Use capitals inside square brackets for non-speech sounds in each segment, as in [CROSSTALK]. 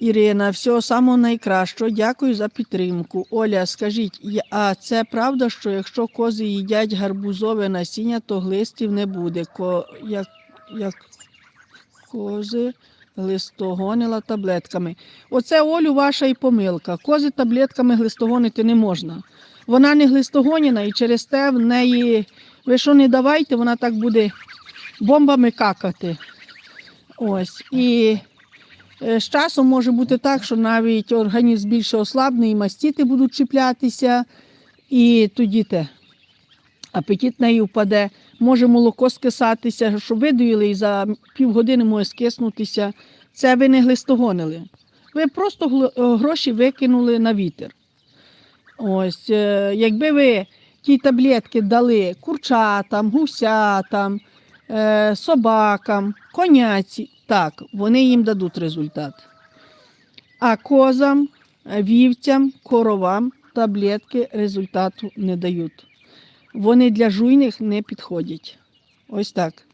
Ірина, всього самого найкращого. Дякую за підтримку. Оля, скажіть, а це правда, що якщо кози їдять гарбузове насіння, то глистів не буде? Ко, як, як кози глистогонила таблетками. Оце Олю ваша і помилка. Кози таблетками глистогонити не можна. Вона не глистогоніна і через те в неї, ви що не давайте, вона так буде бомбами какати. Ось. І З часом може бути так, що навіть організм більше ослабний, і мастіти будуть чіплятися, і тоді те апетит неї впаде. Може молоко скисатися, що видоїли і за півгодини може скиснутися. Це ви не глистогонили. Ви просто е, гроші викинули на вітер. Ось, е, якби ви ті таблетки дали курчатам, гусятам, е, собакам, коняці, так, вони їм дадуть результат. А козам, вівцям, коровам таблетки результату не дають. Вони для жуйних не підходять. Ось так.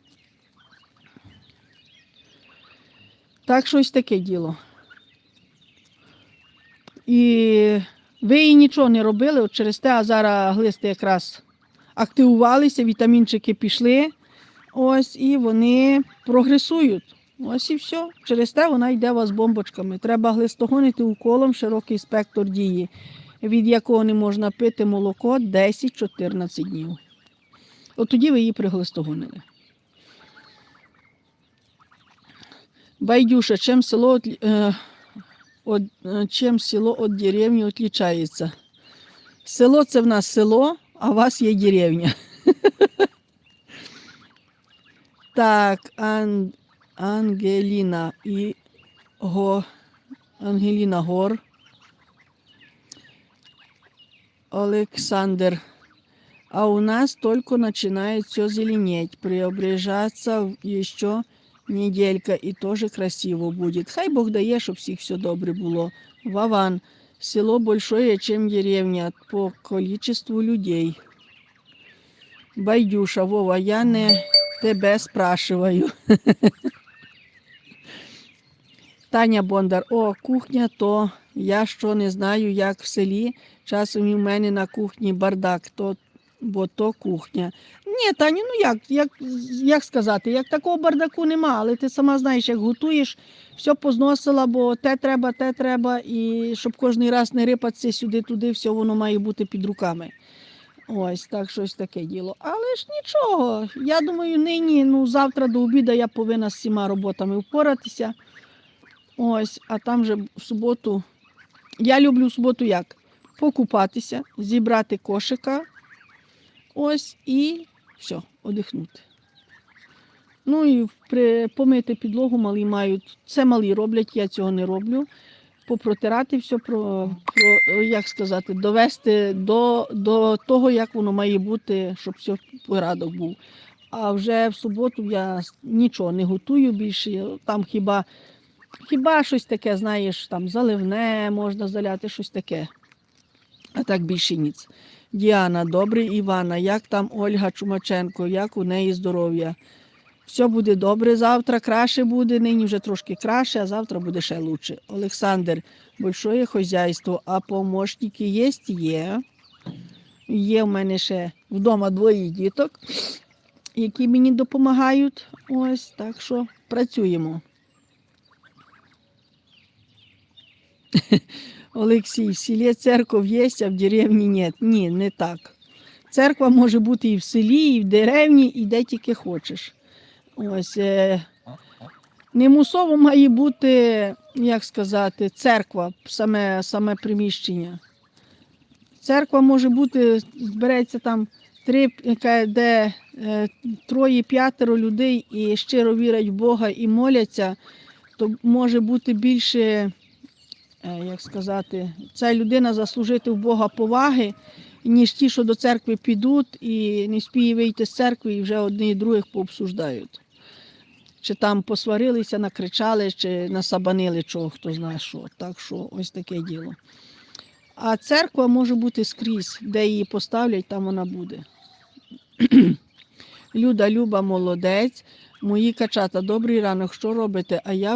Так, щось таке діло. І ви їй нічого не робили, от через те, а зараз глисти якраз активувалися, вітамінчики пішли. Ось, і вони прогресують. Ось і все. Через те вона йде у вас бомбочками. Треба глистогонити уколом широкий спектр дії, від якого не можна пити молоко 10-14 днів. От тоді ви її приглистогонили. Байдюша, чим село е, от, е, чим село від деревні відрізняється? Село це в нас село, а у вас є деревня. [LAUGHS] Так. Ангеліна і Го... Ангеліна Гор. Олександр. А у нас только начинает все зеленеть, преображаться еще неделька и тоже красиво будет. Хай Бог дає, щоб всіх все добре було. Вован. Село большое, чем деревня по количеству людей. Байдюша, Вова, я не тебе спрашиваю. [LAUGHS] Таня Бондар, о, кухня, то я що не знаю, як в селі. Часом і в мене на кухні бардак, то, бо то кухня. Ні, Таню, ну як, як, як сказати, як такого бардаку нема, але ти сама знаєш, як готуєш, все позносила, бо те треба, те треба, і щоб кожен раз не рипатися сюди-туди, все воно має бути під руками. Ось так щось таке діло. Але ж нічого. Я думаю, нині, ну завтра до обіду я повинна з всіма роботами впоратися. Ось, а там вже в суботу. Я люблю в суботу як? Покупатися, зібрати кошика. Ось і все, одихнути. Ну і при, помити підлогу малі мають. Це малі роблять, я цього не роблю. Попротирати все, про, про як сказати, довести до, до того, як воно має бути, щоб все порядок був. А вже в суботу я нічого не готую більше. Там хіба, хіба щось таке, знаєш, там заливне можна заляти, щось таке. А так більше ніц. Діана, добре, Івана, як там Ольга Чумаченко, як у неї здоров'я? Все буде добре, завтра краще буде, нині вже трошки краще, а завтра буде ще лучше. Олександр, большое хозяйство, а помощники є? Є. Є в мене ще вдома двоє діток, які мені допомагають. Ось, так що працюємо. [LAUGHS] Олексій, в селі церков є, а в деревні ні. Ні, не так. Церква може бути і в селі, і в деревні, і де тільки хочеш. Ось. Е, не має бути, як сказати, церква, саме, саме приміщення. Церква може бути, збереться там три, де е, троє-п'ятеро людей і щиро вірять в Бога і моляться, то може бути більше, як сказати, ця людина заслужити в Бога поваги, ніж ті, що до церкви підуть і не спіє вийти з церкви, і вже одні і других пообсуждають. Чи там посварилися, накричали, чи насабанили чого, хто знає що. Так що ось таке діло. А церква може бути скрізь, де її поставлять, там вона буде. [CLEARS THROAT] Люда, Люба, молодець. Мої качата, добрий ранок, що робите? А я